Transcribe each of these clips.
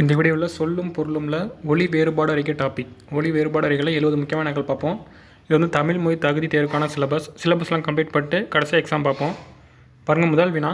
இந்த வீடியோவில் சொல்லும் பொருளும்ல ஒளி வேறுபாடு அறிக்கை டாபிக் ஒளி வேறுபாடு அறிக்கையில் எழுபது முக்கியமான வினாக்கள் பார்ப்போம். இது வந்து தமிழ் மொழி தகுதி தேர்வுக்கான சிலபஸ் சிலபஸ்லாம் கம்ப்ளீட் பண்ணிட்டு கடைசி எக்ஸாம் பார்ப்போம். பாருங்கள் முதல் வினா.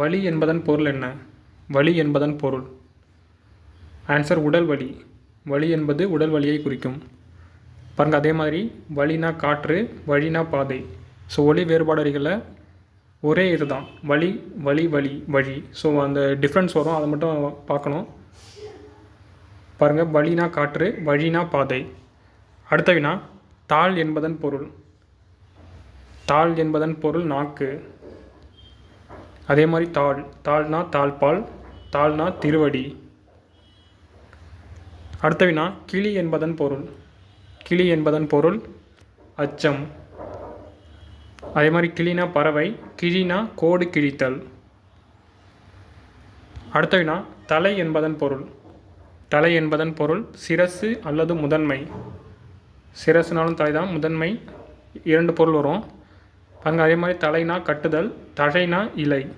வலி என்பதன் பொருள் என்ன? வலி என்பதன் பொருள். ஆன்சர் உடல் வலி. வலி என்பது உடல் வலியை குறிக்கும். பாருங்கள் அதே மாதிரி வலினா காற்று வழினா பாதை. ஸோ ஒளி வேறுபாடு அறிக்கையில் ஒரே இதுதான். வழி வழி வழி வழி. ஸோ அந்த டிஃப்ரென்ஸ் வரும். அதை மட்டும் பார்க்கணும். பாருங்கள் வலினா காற்று வழினா பாதை. அடுத்த வினா தாள் என்பதன் பொருள். தாள் என்பதன் பொருள் நாக்கு. அதே மாதிரி தாள். தாள்னா தாழ்பால் தாள்னா திருவடி. அடுத்த வினா கிளி என்பதன் பொருள். கிளி என்பதன் பொருள் அச்சம். அதே மாதிரி கிளினா பறவை கிழினா கோடு கிழித்தல். அடுத்த வினா தலை என்பதன் பொருள். தலை என்பதன் பொருள் சிரசு அல்லது முதன்மை. சிரசுனாலும் தலை தான் முதன்மை. இரண்டு பொருள் வரும். பாருங்க அதே மாதிரி தலைனா கட்டுதல் தழைனா இலை.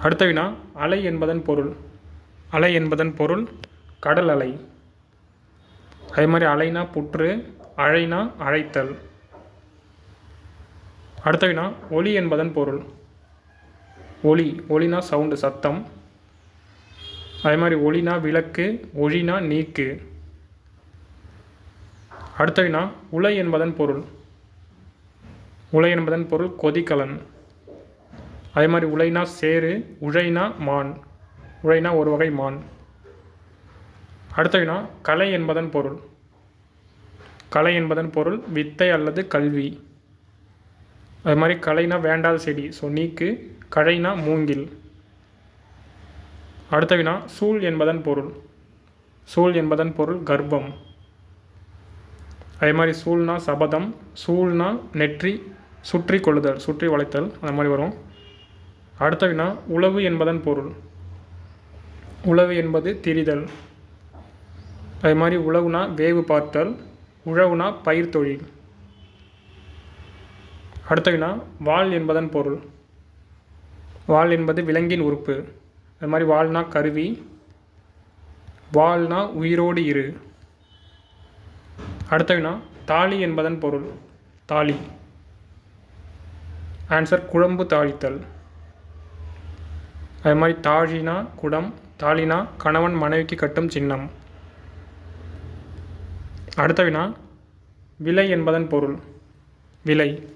அடுத்த வினா அலை என்பதன் பொருள். அலை என்பதன் பொருள் கடல் அலை. அதே மாதிரி அலைனா புற்று அழைனா அழைத்தல். அடுத்த வினா ஒலி என்பதன் பொருள். ஒலி ஒலினா சவுண்டு சத்தம். அதே மாதிரி ஒளினா விளக்கு ஒழினா நீக்கு. அடுத்த வினா உலை என்பதன் பொருள். உலை என்பதன் பொருள் கொதிக்கலன் அதே மாதிரி உலைனா சேரு உழைனா மான். உழைனா ஒரு வகை மான். அடுத்த வினா கலை என்பதன் பொருள். கலை என்பதன் பொருள் வித்தை அல்லது கல்வி. அது மாதிரி கலைனா வேண்டாத செடி ஸோ நீக்கு கழைனா மூங்கில். அடுத்த வினா சூழ் என்பதன் பொருள். சூழ் என்பதன் பொருள் கர்ப்பம் அதே மாதிரி சூழ்னா சபதம் சூழ்னா நெற்றி சுற்றி கொள்ளுதல் சுற்றி வளைத்தல் அந்த மாதிரி வரும். அடுத்த வினா உளவு என்பதன் பொருள். உளவு என்பது திரிதல். அதே மாதிரி உழவுனா வேவு பார்த்தல் உழவுனா பயிர் தொழில். அடுத்த வினா வாள் என்பதன் பொருள். வாள் என்பது விலங்கின் உறுப்பு. அது மாதிரி வாழ்னா கருவி வாழ்னா உயிரோடு இரு. அடுத்தவினா தாலி என்பதன் பொருள் தாலி. ஆன்சர் குழம்பு தாளித்தல். அது மாதிரி தாழினா குடம் தாலினா கணவன் மனைவிக்கு கட்டும் சின்னம். அடுத்த வினா விலை என்பதன் பொருள் விலை.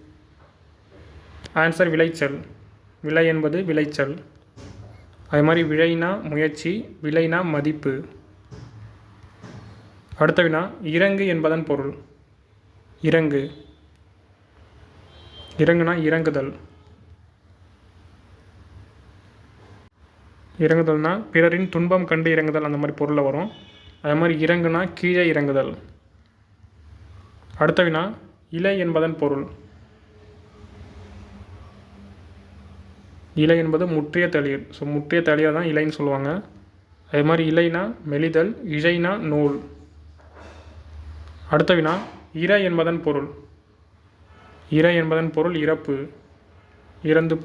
ஆன்சர் விளைச்சல். விலை என்பது விளைச்சல். அது மாதிரி விழைனா முயற்சி விலைனா மதிப்பு. அடுத்த வினா இறங்கு என்பதன் பொருள். இறங்கு. இறங்குனா இறங்குதல். இறங்குதல்னா பிறரின் துன்பம் கண்டு இறங்குதல் அந்த மாதிரி பொருளில் வரும். அது மாதிரி இறங்குனா கீழே இறங்குதல். அடுத்த வினா இலை என்பதன் பொருள். இலை என்பது முற்றிய தளிர். ஸோ முற்றிய தளிரை தான் இலைன்னு சொல்லுவாங்க. அதே மாதிரி இலைனா மெலிதல் இழைனா நூல். அடுத்த வினா இர என்பதன் பொருள். இர என்பதன் பொருள் இறப்பு. இறந்து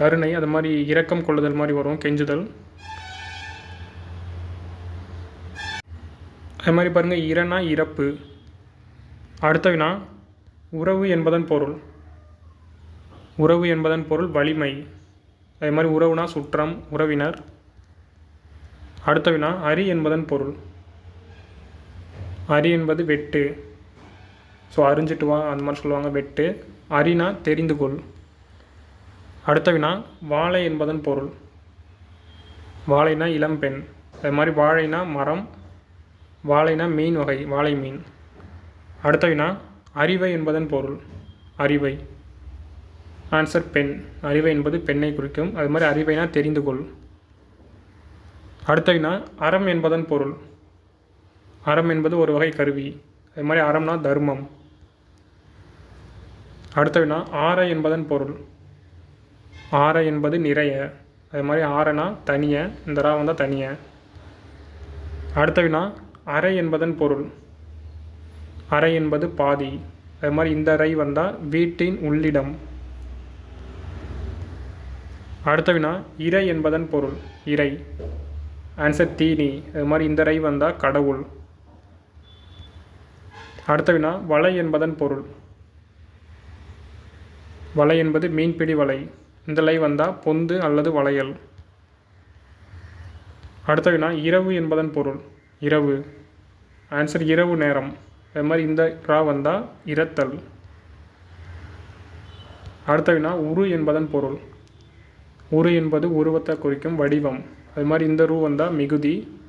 கருணை அது மாதிரி இரக்கம் கொள்ளுதல் மாதிரி வரும் கெஞ்சுதல். அது மாதிரி பாருங்கள் இரனா இறப்பு. அடுத்த வினா உறவு என்பதன் பொருள். உறவு என்பதன் பொருள் வலிமை. அதே மாதிரி உறவுனா சுற்றம் உறவினர். அடுத்த வினா அரி என்பதன் பொருள். அரி என்பது வெட்டு. ஸோ அறிஞ்சிட்டு வா அந்த மாதிரி சொல்லுவாங்க வெட்டு. அரினா தெரிந்து கொள். அடுத்த வினா வாழை என்பதன் பொருள். வாழைனா இளம்பெண் அது மாதிரி வாழைனா மரம். வாழைனா மீன் வகை வாழை மீன். அடுத்த வினா அறிவை என்பதன் பொருள். அறிவை. ஆன்சர் பெண் அறிவை என்பது பெண்ணை குறிக்கும். அது மாதிரி அறிவைனா தெரிந்து கொள் அடுத்த வினா அறம் என்பதன் பொருள். அறம் என்பது ஒரு வகை கருவி. அது மாதிரி அறம்னா தர்மம். அடுத்த வினா என்பதன் பொருள். ஆற என்பது நிறைய. அது மாதிரி ஆறனா தனிய இந்த ரா வந்தால் தனிய. அடுத்த வினா அறை என்பதன் பொருள். அறை என்பது பாதி. அது மாதிரி இந்த அறை வந்தால் வீட்டின் உள்ளிடம். அடுத்த வினா இறை என்பதன் பொருள் இறை. ஆன்சர் தீனி அது மாதிரி இந்த ரை வந்தால் கடவுள். அடுத்த வினா வலை என்பதன் பொருள். வலை என்பது மீன்பிடி வலை. இந்த லை வந்தால் பொந்து அல்லது வளையல். அடுத்த வினா இரவு என்பதன் பொருள் இரவு. ஆன்சர் இரவு நேரம். அது மாதிரி இந்த ரா வந்தால் இரத்தல். அடுத்த வினா உரு என்பதன் பொருள். உரு என்பது உருவத்தை குறிக்கும் வடிவம். அது மாதிரி இந்த ரூ வந்தால் மிகுதி.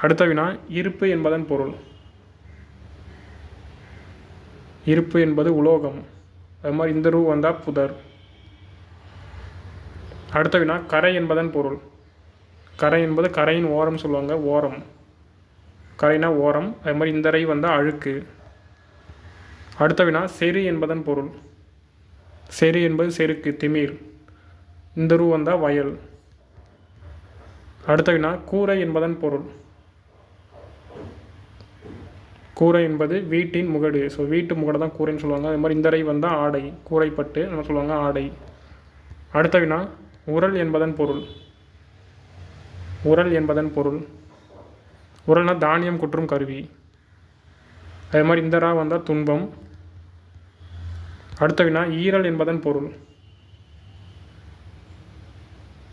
அடுத்த வினா இருப்பு என்பதன் பொருள். இருப்பு என்பது உலோகம். அது மாதிரி இந்த ரூ வந்தால் புதர். அடுத்த வினா கரை என்பதன் பொருள். கரை என்பது கரையின் ஓரம் சொல்லுவாங்க ஓரம். கரைனா ஓரம் அது மாதிரி இந்த ரை வந்தால் அழுக்கு. அடுத்த வினா செரு என்பதன் பொருள். செரு என்பது செருக்கு திமிர். இந்த ரூ வந்தால் வயல். அடுத்த வினா கூரை என்பதன் பொருள். கூரை என்பது வீட்டின் முகடு. ஸோ வீட்டு முகடு தான் கூரைன்னு சொல்லுவாங்க. அது மாதிரி இந்த ரை வந்தால் ஆடை கூரைப்பட்டு நம்ம சொல்லுவாங்க ஆடை. அடுத்த வினா உரல் என்பதன் பொருள். உரல் என்பதன் பொருள். உரல்னா தானியம் குற்றும் கருவி. அதே மாதிரி இந்த ரா வந்தால் துன்பம். அடுத்த வினா ஈரல் என்பதன் பொருள்.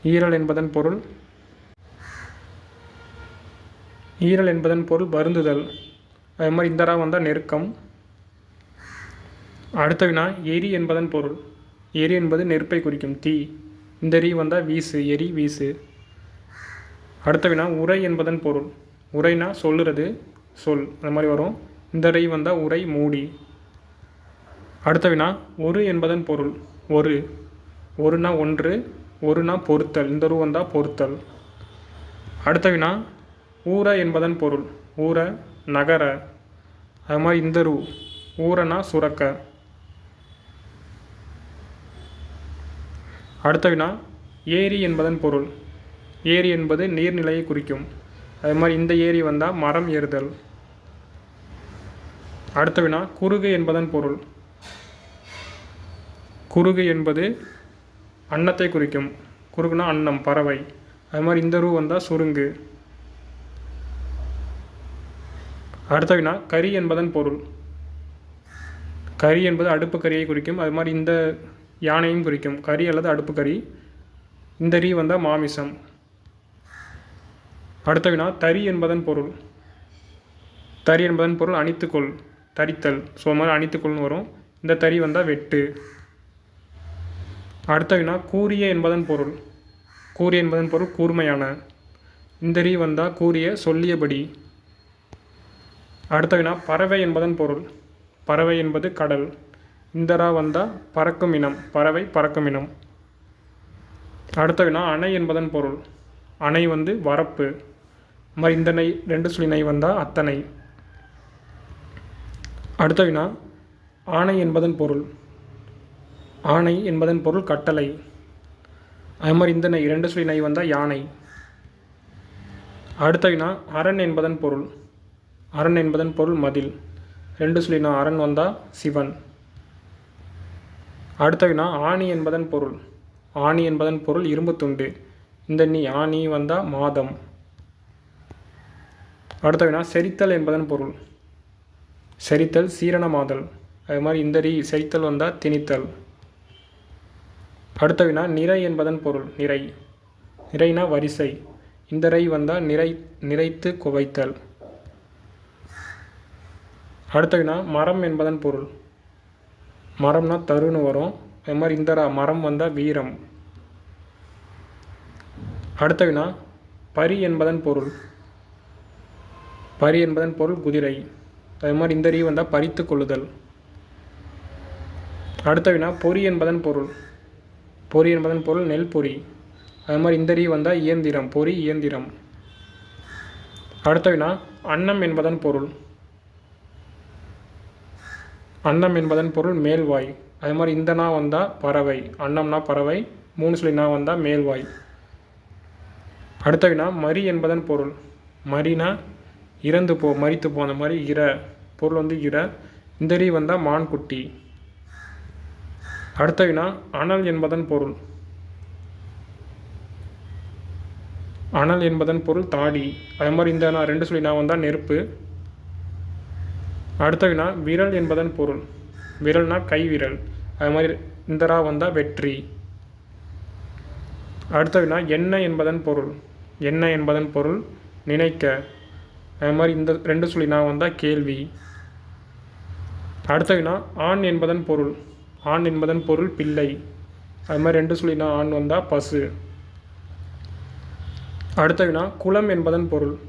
ஈரல் என்பதன் பொருள் ஈரல் என்பதன் பொருள் வருந்துதல். அதே மாதிரி இந்த ரா வந்தால் நெருக்கம். அடுத்த வினா எரி என்பதன் பொருள். எரி என்பது நெருப்பை குறிக்கும் தீ. இந்த ரீ வந்தால் வீசு எரி வீசு. அடுத்த வினா உரை என்பதன் பொருள். உரைனா சொல்லுறது சொல். அந்த மாதிரி வரும். இந்த ரீ வந்தால் உரை மூடி. அடுத்த வினா ஒரு என்பதன் பொருள். ஒரு. ஒருனா ஒன்று ஒருனா பொருத்தல் இந்த ரூ வந்தால் பொருத்தல் அடுத்த வினா ஊர என்பதன் பொருள். ஊர நகர. அது மாதிரி இந்த ரூ. ஊரனா சுரக்க. அடுத்த வினா ஏரி என்பதன் பொருள். ஏரி என்பது நீர்நிலையை குறிக்கும். அது மாதிரி இந்த ஏரி வந்தால் மரம் ஏறுதல். அடுத்த வினா குறுகு என்பதன் பொருள். குறுகு என்பது அன்னத்தை குறிக்கும். குறுக்குனா அன்னம் பறவை. அது மாதிரி இந்த ரூ வந்தால் சுருங்கு. அடுத்த வினா கறி என்பதன் பொருள். கறி என்பது அடுப்பு கறியை குறிக்கும். அது மாதிரி இந்த யானையும் குறிக்கும். கறி அல்லது அடுப்பு கறி. இந்த ரீ வந்தால் மாமிசம். அடுத்த வினா தறி என்பதன் பொருள். தறி என்பதன் பொருள் அணித்துக்கொள் தரித்தல். ஸோ மாதிரி அணித்துக்கொள்னு வரும். இந்த தறி வந்தால் வெட்டு. அடுத்த வினா கூரிய என்பதன் பொருள். கூரிய என்பதன் பொருள் கூர்மையான. இந்த ரீ வந்தால் கூரிய சொல்லியபடி. அடுத்த வினா பறவை என்பதன் பொருள். பறவை என்பது கடல். இந்த ரா வந்தால் பறக்கும் இனம். பறவை பறக்கும் இனம். அடுத்த வினா அணை என்பதன் பொருள். அணை வந்து வரப்பு. இது மாதிரி இந்த நெய் ரெண்டு சுழி நெய் வந்தால் அத்தனை. அடுத்த வினா ஆணை என்பதன் பொருள். ஆணை என்பதன் பொருள் கட்டளை. அது மாதிரி இந்த நை ரெண்டு சுழி நை வந்தால் யானை. அடுத்த வினா அரண் என்பதன் பொருள். அரண் என்பதன் பொருள் மதில். ரெண்டு சுழினா அரண் வந்தால் சிவன். அடுத்த வினா ஆணி என்பதன் பொருள். ஆணி என்பதன் பொருள் இரும்பு துண்டு. இந்த நீ ஆணி வந்தால் மாதம். அடுத்த வினா செரித்தல் என்பதன் பொருள். செரித்தல் சீரணமாதல் அது மாதிரி இந்த ரீ செரித்தல் வந்தால் திணித்தல். அடுத்த வினா நிறை என்பதன் பொருள் நிறை. நிறைனா வரிசை. இந்த ரை வந்தால் நிறை நிறைத்து குவைத்தல். அடுத்த வினா மரம் என்பதன் பொருள். மரம்னா தருன்னு வரும். அது மாதிரி இந்த மரம் வந்தால் வீரம். அடுத்த வினா பரி என்பதன் பொருள். பரி என்பதன் பொருள் குதிரை. அது மாதிரி இந்த ரீ வந்தால் பறித்து கொள்ளுதல். அடுத்த வினா பொறி என்பதன் பொருள். பொறி என்பதன் பொருள் நெல் பொறி. அது மாதிரி இந்த ரீ வந்தால் இயந்திரம் பொறி இயந்திரம். அடுத்த வினா அன்னம் என்பதன் பொருள். அன்னம் என்பதன் பொருள் மேல்வாய். அது மாதிரி இந்த நா வந்தால் பறவை அன்னம்னா பறவை மூணு சொல்லி நா வந்தால் மேல்வாய். அடுத்த வினா மரி என்பதன் பொருள். மரினா இறந்து போ மறித்து போ அந்த மாதிரி இர பொருள் வந்து இர இந்த ரீ வந்தால் மான்குட்டி. அடுத்த வினா அனல் என்பதன் பொருள். அனல் என்பதன் பொருள் தாடி. அதே மாதிரி இந்த நான் ரெண்டு சொல்லி நான் வந்தால் நெருப்பு. அடுத்த வினா விரல் என்பதன் பொருள். விரல்னா கை விரல். அது மாதிரி இந்த ரா வந்தால் வெற்றி. அடுத்த வினா என்ன என்பதன் பொருள். என்ன என்பதன் பொருள்? நினைக்க. அது மாதிரி இந்த ரெண்டு சொல்லி நான் வந்தால் கேள்வி. அடுத்த வினா ஆண் என்பதன் பொருள். ஆண் என்பதன் பொருள் பிள்ளை. அது மாதிரி ரெண்டு சொல்லினா ஆண் வந்தால் பசு. அடுத்த வினா குலம் என்பதன் பொருள்.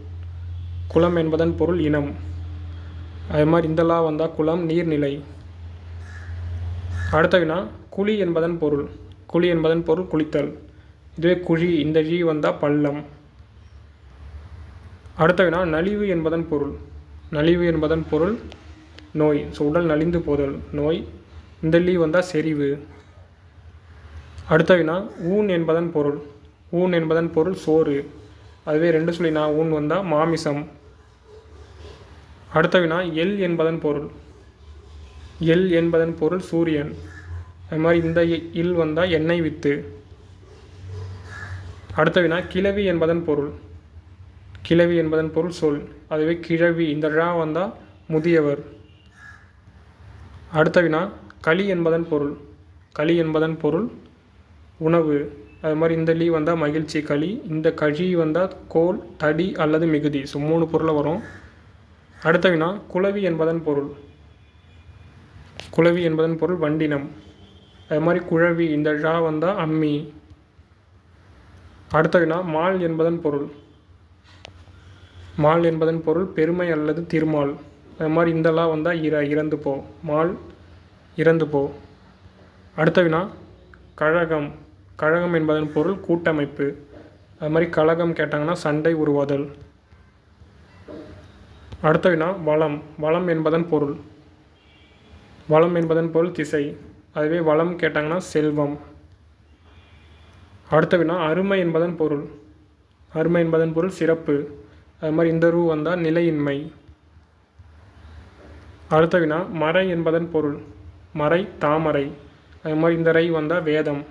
குலம் என்பதன் பொருள் இனம். அது மாதிரி இந்தலா வந்தால் குளம் நீர்நிலை. அடுத்த வினா குழி என்பதன் பொருள். குழி என்பதன் பொருள் குளித்தல். இதுவே குழி இந்த ஜி வந்தால் பள்ளம். அடுத்த வினா நலிவு என்பதன் பொருள். நலிவு என்பதன் பொருள் நோய். ஸோ உடல் நலிந்து போதல். நோய் இந்த லீ வந்தால் செறிவு. அடுத்த வினா ஊன் என்பதன் பொருள். ஊன் என்பதன் பொருள் சோறு. அதுவே ரெண்டு சொல்லி நான் ஊன் வந்தால் மாமிசம். அடுத்த வினா எல் என்பதன் பொருள். எல் என்பதன் பொருள் சூரியன். அது மாதிரி இந்த இல் வந்தால் எண்ணெய் வித்து. அடுத்த வினா கிழவி என்பதன் பொருள். கிழவி என்பதன் பொருள் சொல். அதுவே கிழவி. இந்த ழா வந்தால் முதியவர். அடுத்த வினா களி என்பதன் பொருள். களி என்பதன் பொருள் உணவு. அது மாதிரி இந்த லீ வந்தால் மகிழ்ச்சி களி இந்த கழி வந்தால் கோல் தடி அல்லது மிகுதி. ஸோ மூணு பொருளை வரும். அடுத்த வினா குளவி என்பதன் பொருள். குளவி என்பதன் பொருள் வண்டினம். அது மாதிரி குழவி இந்த ழா வந்தால் அம்மி. அடுத்த வினா மால் என்பதன் பொருள். மால் என்பதன் பொருள் பெருமை அல்லது திருமால். அது மாதிரி இந்த லா வந்தால் இற இறந்து போ. மால் இறந்து போ. அடுத்த வினா கழகம். கழகம் என்பதன் பொருள் கூட்டமைப்பு. அது மாதிரி கழகம் கேட்டாங்கன்னா சண்டை உருவாதல். அடுத்த வினா வளம். வளம் என்பதன் பொருள். வளம் என்பதன் பொருள் திசை. அதுவே வளம் கேட்டாங்கன்னா செல்வம். அடுத்த வினா அருமை என்பதன் பொருள். அருமை என்பதன் பொருள் சிறப்பு. அது மாதிரி இந்த ரூ வந்தால் நிலையின்மை. அடுத்த வினா மறை என்பதன் பொருள். மறை தாமரை. அது மாதிரி இந்த ரை வந்தால் வேதம்.